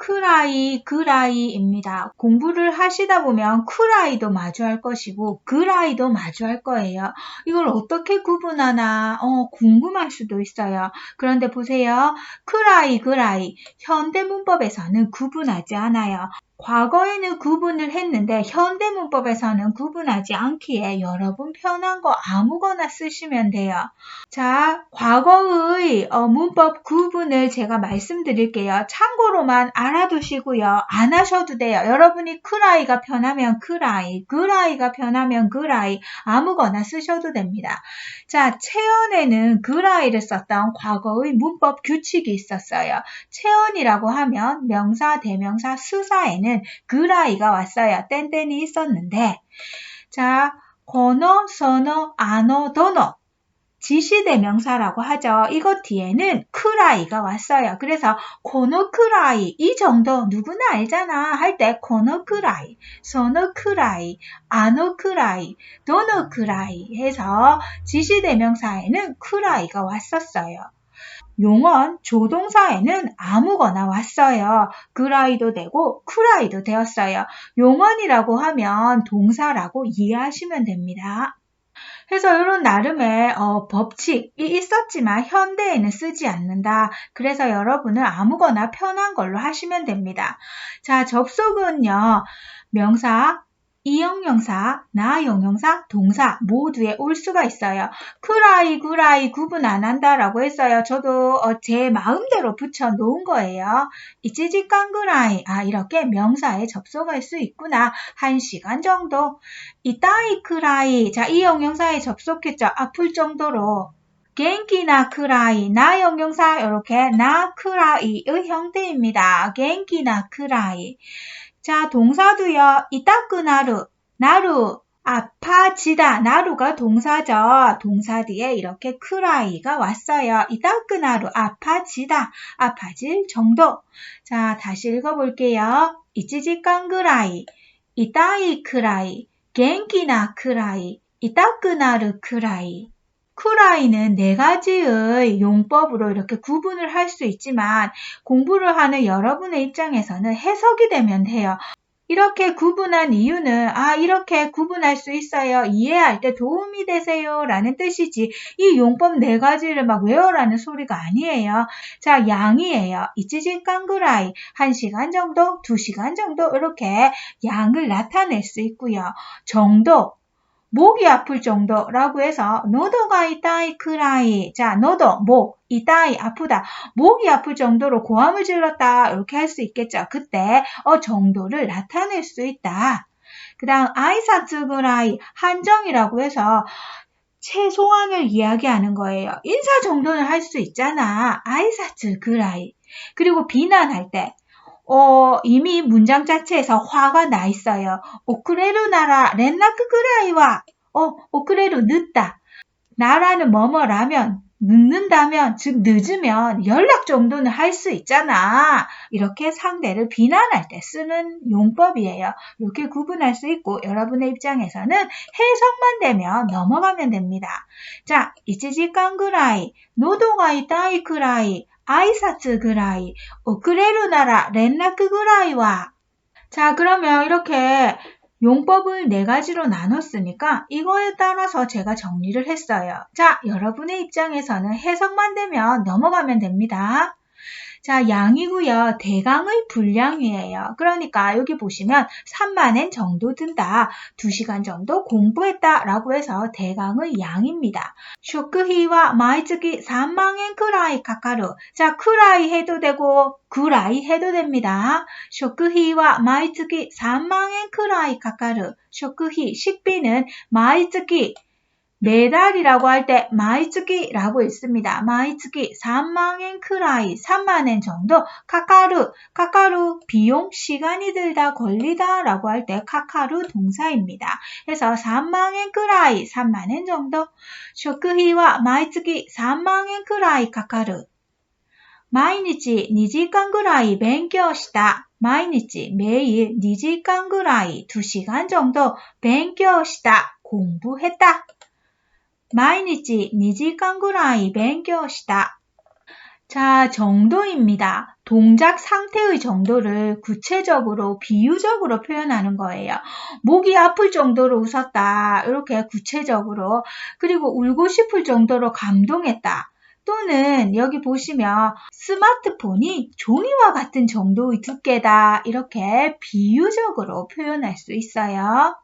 크라이, 그라이입니다. 공부를 하시다 보면 크라이도 마주할 것이고 그라이도 마주할 거예요. 이걸 어떻게 구분하나 어, 궁금할 수도 있어요. 그런데 보세요. 크라이, 그라이 현대 문법에서는 구분하지 않아요. 과거에는 구분을 했는데 현대 문법에서는 구분하지 않기에 여러분 편한 거 아무거나 쓰시면 돼요. 자, 과거의 어, 문법 구분을 제가 말씀드릴게요. 참고로만 알아두시고요. 안 하셔도 돼요. 여러분이 크라이가 편하면 크라이, 그라이가 편하면 그라이 아무거나 쓰셔도 됩니다. 자, 체연에는 그라이를 썼던 과거의 문법 규칙이 있었어요. 체연이라고 하면 명사, 대명사, 수사에는 때는 그라이가 왔어요. 땡땡이 있었는데 자, 권어, 선어, don어 지시대명사라고 하죠. 이것 뒤에는 크라이가 왔어요. 그래서 코노 크라이 이 정도 누구나 알잖아 할 때 코노 크라이, 소노 크라이, 아노 크라이, 도노 크라이 해서 지시대명사에는 크라이가 왔었어요. 용언 조동사에는 아무거나 왔어요. 그라이도 되고 쿠라이도 되었어요. 용언이라고 하면 동사라고 이해하시면 됩니다. 그래서 이런 나름의 어, 법칙이 있었지만 현대에는 쓰지 않는다. 그래서 여러분은 아무거나 편한 걸로 하시면 됩니다. 자, 접속은요. 명사, 이형용사, 나형용사, 동사 모두에 올 수가 있어요. 크라이, 구라이 구분 안 한다라고 했어요. 저도 어, 제 마음대로 붙여 놓은 거예요. 이찌직깡그라이, 아 이렇게 명사에 접속할 수 있구나. 한 시간 정도. 이따이 크라이, 자 이 형용사에 접속했죠. 아플 정도로. 겐기나 크라이, 나 형용사 이렇게 나 크라이의 형태입니다. 겐기나 크라이. 자, 동사도요. 이따끄나루, 나루, 아파지다. 나루가 동사죠. 동사 뒤에 이렇게 크라이가 왔어요. 이따끄나루, 아파지다. 아파질 정도. 자, 다시 읽어볼게요. 이치지 깡그라이, 이따이 크라이, 겐기나 크라이, 이따끄나루 크라이. 쿠라이는 네 가지의 용법으로 이렇게 구분을 할 수 있지만 공부를 하는 여러분의 입장에서는 해석이 되면 돼요. 이렇게 구분한 이유는 아 이렇게 구분할 수 있어요. 이해할 때 도움이 되세요 라는 뜻이지 이 용법 네 가지를 막 외워라는 소리가 아니에요. 자 양이에요. 이치진 깡그라이 1시간 정도 2시간 정도 이렇게 양을 나타낼 수 있고요. 정도 목이 아플 정도라고 해서 노도가 이따이 크라이. 자 노도 목 이따이 아프다. 목이 아플 정도로 고함을 질렀다. 이렇게 할 수 있겠죠. 그때 어 정도를 나타낼 수 있다. 그 다음 아이사츠 그라이 한정이라고 해서 최소한을 이야기하는 거예요. 인사 정도는 할 수 있잖아. 아이사츠 그라이. 그리고 비난할 때 어, 이미 문장 자체에서 화가 나 있어요. 오크레루 나라 렌나크 그라이와 어, 오크레루 늦다. 나라는 뭐뭐라면 늦는다면 즉 늦으면 연락 정도는 할 수 있잖아. 이렇게 상대를 비난할 때 쓰는 용법이에요. 이렇게 구분할 수 있고 여러분의 입장에서는 해석만 되면 넘어가면 됩니다. 자, 이치지 깡그라이, 노동아이 따이 그라이, 렌라크 그라이와 자 그러면 이렇게 용법을 네 가지로 나눴으니까 이거에 따라서 제가 정리를 했어요. 자, 여러분의 입장에서는 해석만 되면 넘어가면 됩니다. 자, 양이고요. 대강의 분량이에요. 그러니까 여기 보시면 3만엔 정도 든다. 2시간 정도 공부했다. 라고 해서 대강의 양입니다. 쇼크히와 마이츠기 3만엔 크라이 카카루. 자, 크라이 해도 되고 구라이 해도 됩니다. 쇼크히와 마이츠기 3만엔 크라이 카카루. 쇼크히 식비는 마이츠기 매달이라고 할 때 마이츠기라고 있습니다. 마이츠기 3만엔 크라이 3만엔 정도 카카루 카카루 비용 시간이 들다 걸리다 라고 할 때 카카루 동사입니다. 그래서 3만엔 크라이 3만엔 정도 쇼크히와 마이츠기 3만엔 크라이 카카루 毎日 2시간 ぐらい 勉強した. 毎日 매일 2시간 ぐらい 2시간 정도 勉強した 공부했다. 毎日2時間ぐらい勉強した。 자, 정도입니다. 동작 상태의 정도를 구체적으로 비유적으로 표현하는 거예요. 목이 아플 정도로 웃었다. 이렇게 구체적으로. 그리고 울고 싶을 정도로 감동했다. 또는 여기 보시면 스마트폰이 종이와 같은 정도의 두께다. 이렇게 비유적으로 표현할 수 있어요.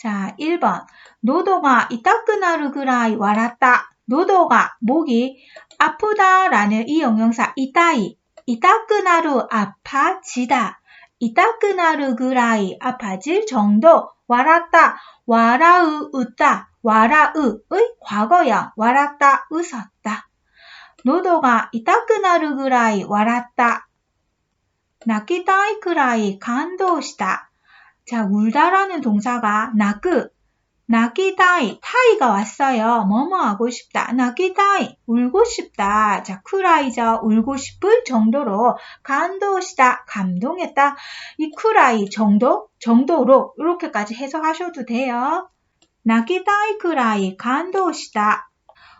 자, 1번. 노도가 이따끄나르 그라이 와랐다. 노도가 목이 아프다라는 이 영영사 이따이. 이따끄나루 아파지다. 이따끄나루 그라이 아파질 정도 와랐다 와라으 웃다. 와라으의 과거형 와랐다 웃었다. 노도가 이따끄나루 그라이 와랐다 나키다이 그라이 감도시다 자 울다라는 동사가 나크 나기다이, 타이가 왔어요. 뭐뭐 하고 싶다. 나기다이, 울고 싶다. 자, 쿠라이죠. 울고 싶을 정도로 감도시다. 감동했다. 이 쿠라이 정도, 정도로 이렇게까지 해석하셔도 돼요. 나기다이 쿠라이 감도시다.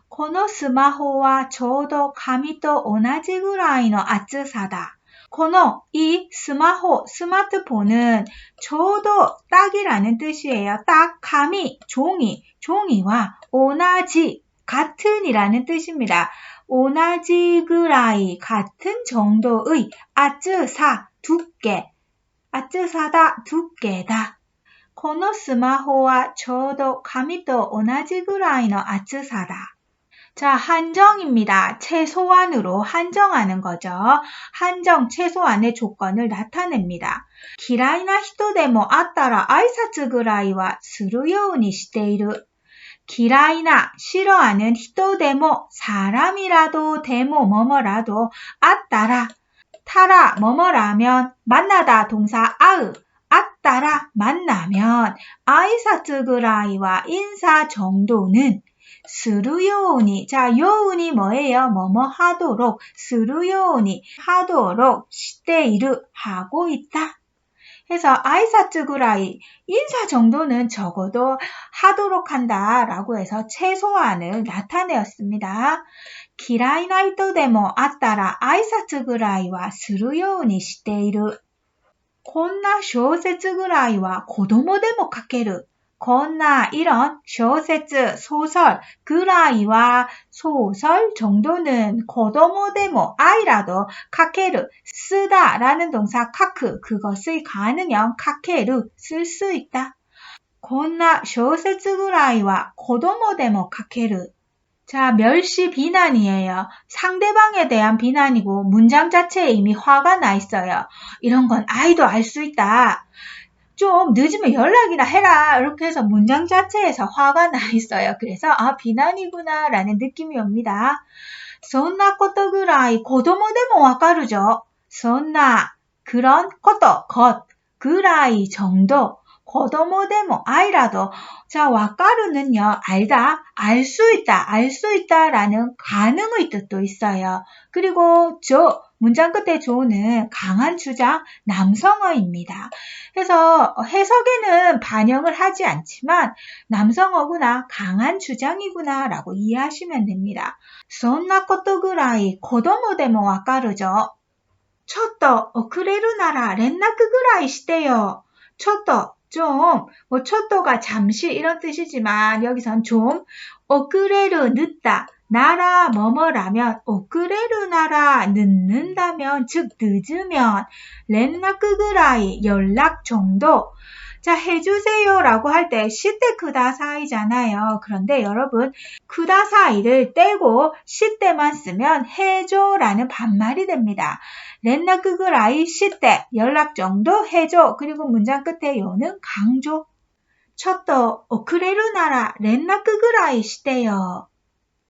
このスマホはちょうど紙と同じぐらいの厚さだ。 この이 스마호, 스마트폰은 저도 딱이라는 뜻이에요. 딱, 감이, 종이, 종이와 오나지, 같은이라는 뜻입니다. 오나지 그라이, 같은 정도의 아쯔사, 두께, 아쯔사다, 두께다. このスマホはちょうど紙と同じぐらいの厚さだ。 자, 한정입니다. 최소한으로 한정하는 거죠. 한정, 최소한의 조건을 나타냅니다. 기라이나 히토데모 아따라 아이사츠 그라이와 스루요우니 시테이루. 기라이나 싫어하는 히토데모 사람이라도 데모 뭐뭐라도 아따라 타라 뭐뭐라면 만나다 동사 아으 아따라 만나면 아이사츠 그라이와 인사 정도는 스루요우니. 자, 요우니 뭐예요? 뭐뭐 하도록. 스루요우니. 하도록. 시테이르. 하고 있다. 해서 아이사츠 구라이 인사 정도는 적어도 하도록 한다 라고 해서 최소한을 나타내었습니다. 기라이나이토 데모 아따라 아이사츠 구라이와 스루요우니 시테이르 こんな小説ぐらいは子供でも書ける。 건나 이런 쇼세츠 소설 그라이와 소설 정도는 고도모데모 아이라도 카케르 쓰다라는 동사 카크 그것의 가능형 카케르 쓸 수 있다. 건나 쇼세츠 그라이와 고도모데모 카케르 자, 멸시 비난이에요. 상대방에 대한 비난이고 문장 자체에 이미 화가 나 있어요. 이런 건 아이도 알 수 있다. 좀 늦으면 연락이나 해라. 이렇게 해서 문장 자체에서 화가 나 있어요. 그래서 아 비난이구나 라는 느낌이 옵니다. そんなことぐらい子供でもわかるじゃ。そんな 그런 것도 것 그라이 정도 子供でも 아이라도 자 와까루는요 알다 알 수 있다 알 수 있다라는 가능의 뜻도 있어요. 그리고 저 문장 끝에 조는 강한 주장 남성어입니다. 그래서 해석에는 반영을 하지 않지만 남성어구나 강한 주장이구나 라고 이해하시면 됩니다. そんなことぐらい子供でもわかるぞ。ちょっと遅れるなら連絡ぐらいしてよ。ちょっと 좀, 뭐, 첫도가 잠시 이런 뜻이지만, 여기선 좀, 어그레르 늦다, 나라 뭐뭐라면, 어그레르 나라 늦는다면, 즉, 늦으면, 렌나크그라이, 연락 정도, 자, 해주세요 라고 할 때 시대 크다사이잖아요. 그런데 여러분, 크다사이를 떼고 시대만 쓰면 해줘 라는 반말이 됩니다. 렌나크그라이 시대, 연락 정도 해줘. 그리고 문장 끝에 요는 강조. 첫도 오크레르 나라 렌나크그라이 시대요.